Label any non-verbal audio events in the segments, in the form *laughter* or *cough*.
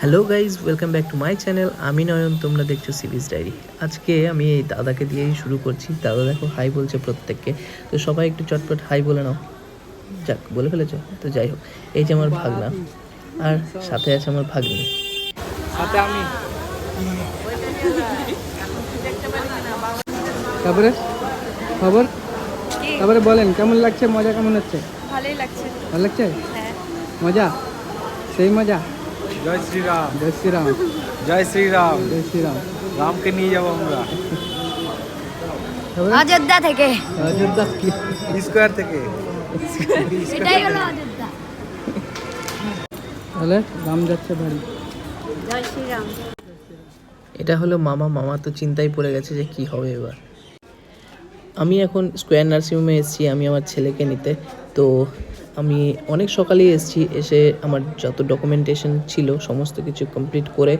Hello guys welcome back to my channel আমি নয়ন তোমরা দেখছ সিরিজ ডায়েরি আজকে আমি এই দাদাকে দিয়েই শুরু করছি। দাদা দেখো হাই বলছে প্রত্যেককে। তো সবাই একটু চটপট হাই বলে নাও। যাক বলে ফেলেছো। তো যাই হোক এই যে আমার ভাগনা। আর সাথে আছে আমার ভাগ্নি। সাথে আমি। তারপরে? খবর? তারপরে বলেন কেমন লাগছে? মজা কেমন হচ্ছে? ভালোই লাগছে। ভালো লাগছে? হ্যাঁ। মজা? সেই মজা? জয় শ্রীরাম। জয় শ্রীরাম। জয় শ্রীরাম। জয় শ্রীরাম। রামকে নিয়ে যাব আমরা। অযোধ্যা থেকে। অযোধ্যা স্কোয়ার থেকে। এটাই হলো অযোধ্যা। তাহলে রাম যাচ্ছে বাড়ি। জয় শ্রীরাম। এটা হলো মামা মামা তো চিন্তায় পড়ে গেছে যে কি হবে এবার। আমি এখন স্কোয়ার নার্সিংহোমে এসেছি আমি আমার ছেলেকে নিতে। তো আমি অনেক সকালেই এসেছি, এসে আমার যত ডকুমেন্টেশন ছিল সমস্ত কিছু কমপ্লিট করে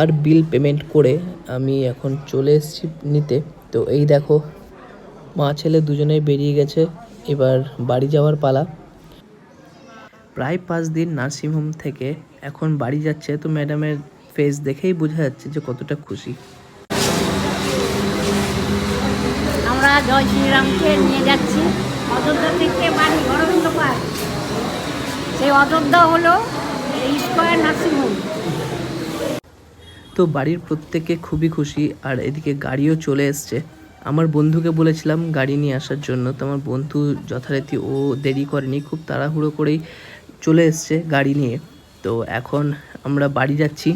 আর বিল পেমেন্ট করে আমি এখন চলে এসেছি নিতে। তো এই দেখো, মা ছেলে দুজনেই বেরিয়ে গেছে, এবার বাড়ি যাওয়ার পালা। প্রায় পাঁচ দিন নার্সিংহোম থেকে এখন বাড়ি যাচ্ছে, তো ম্যাডামের ফেস দেখেই বোঝা যাচ্ছে যে কতটা খুশি। আমরা জয় শ্রীরামকে নিয়ে যাচ্ছি। অযোধ্যা থেকে অযোধ্যা হলো স্কোয়ার নার্সিংহোম। তো বাড়ির প্রত্যেকে খুবই খুশি, আর এদিকে গাড়িও চলে এসছে। আমার বন্ধুকে বলেছিলাম গাড়ি নিয়ে আসার জন্য, তো আমার বন্ধু যথারীতি ও দেরি করেনি, খুব তাড়াহুড়ো করেই চলে এসছে গাড়ি নিয়ে। তো এখন আমরা বাড়ি যাচ্ছি।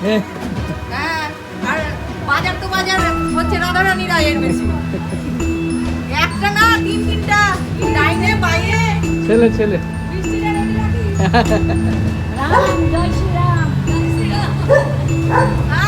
আর বাজার তো বাজার হচ্ছে রাধারানী এর বেশি। একটা না তিন তিনটা ডাইনে বাইরে ছেলে ছেলে। *laughs* রাম জয় শ্রীরাম হ্যাঁ এটা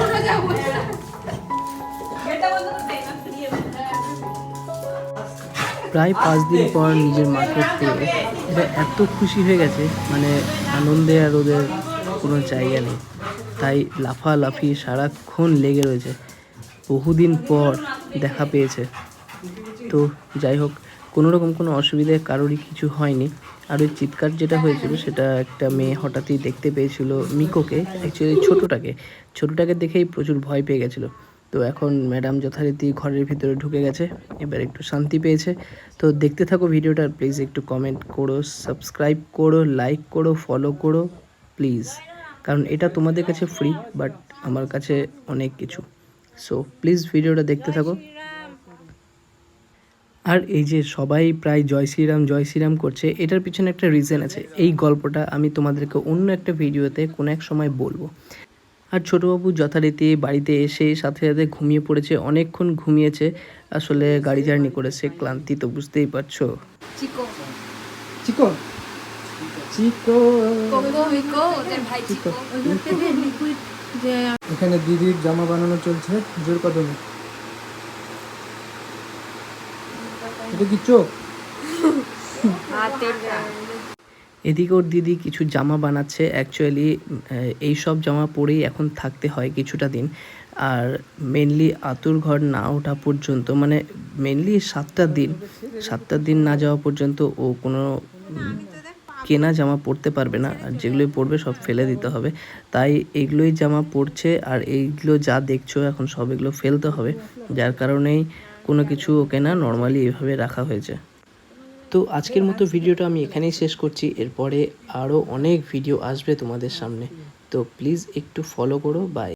প্রায় পাঁচ দিন পর নিজের মাকে পেয়ে এরা এত খুশি হয়ে গেছে মানে আনন্দে আর ওদের কোনো জায়গা নেই। তাই লাফালাফি সারাক্ষণ লেগে রয়েছে। বহুদিন পর দেখা পেয়েছে। তো যাই হোক, কোনো রকম কোনো অসুবিধে কারোরই কিছু হয়নি। আর ওই চিৎকার যেটা হয়েছিল, সেটা একটা মেয়ে হঠাৎই দেখতে পেয়েছিল মিকোকে অ্যাকচুয়ালি ছোটোটাকে। ছোটোটাকে দেখেই প্রচুর ভয় পেয়ে গেছিল। তো এখন ম্যাডাম যথারীতি ঘরের ভিতরে ঢুকে গেছে, এবার একটু শান্তি পেয়েছে। তো দেখতে থাকো ভিডিওটা প্লিজ একটু কমেন্ট করো সাবস্ক্রাইব করো লাইক করো ফলো করো প্লিজ কারণ এটা তোমাদের কাছে ফ্রি বাট আমার কাছে অনেক কিছু। সো প্লিজ ভিডিওটা দেখতে থাকো। আর এই যে সবাই প্রায় জয় শ্রীরাম জয় শ্রীরাম করছে, এটার পিছনে একটা রিজন আছে। এই গল্পটা আমি তোমাদেরকে অন্য একটা ভিডিওতে কোনো এক সময় বলব। আর ছোটোবাবু যথারীতি বাড়িতে এসে সাথে সাথে ঘুমিয়ে পড়েছে অনেকক্ষণ ঘুমিয়েছে। আসলে গাড়ি জার্নি করেছে ক্লান্তি তো বুঝতেই পারছ। Chico. Chico? Chico. Coco Miko ওদের ভাই চিকো। এখানে দিদির জামা বানানো চলছে জোর কদমে। এটা কি চোখ? এদিকে ওর দিদি কিছু জামা বানাচ্ছে। অ্যাকচুয়ালি এই সব জামা পরেই এখন থাকতে হয় কিছুটা দিন। আর মেনলি আতুর ঘর না ওঠা পর্যন্ত মানে মেনলি সাতটা দিন। সাতটা দিন না যাওয়া পর্যন্ত ও কোনো কেনা জামা পরতে পারবে না। আর যেগুলোই পরবে সব ফেলে দিতে হবে। তাই এগুলোই জামা পরছে আর এইগুলো যা দেখছ এখন সব এগুলো ফেলতে হবে। যার কারণেই কোনো কিছু ওকে না নর্মালি এভাবে রাখা হয়েছে। তো আজকের মতো ভিডিওটা আমি এখানেই শেষ করছি। এরপরে আরও অনেক ভিডিও আসবে তোমাদের সামনে। তো প্লিজ একটু ফলো করো। বাই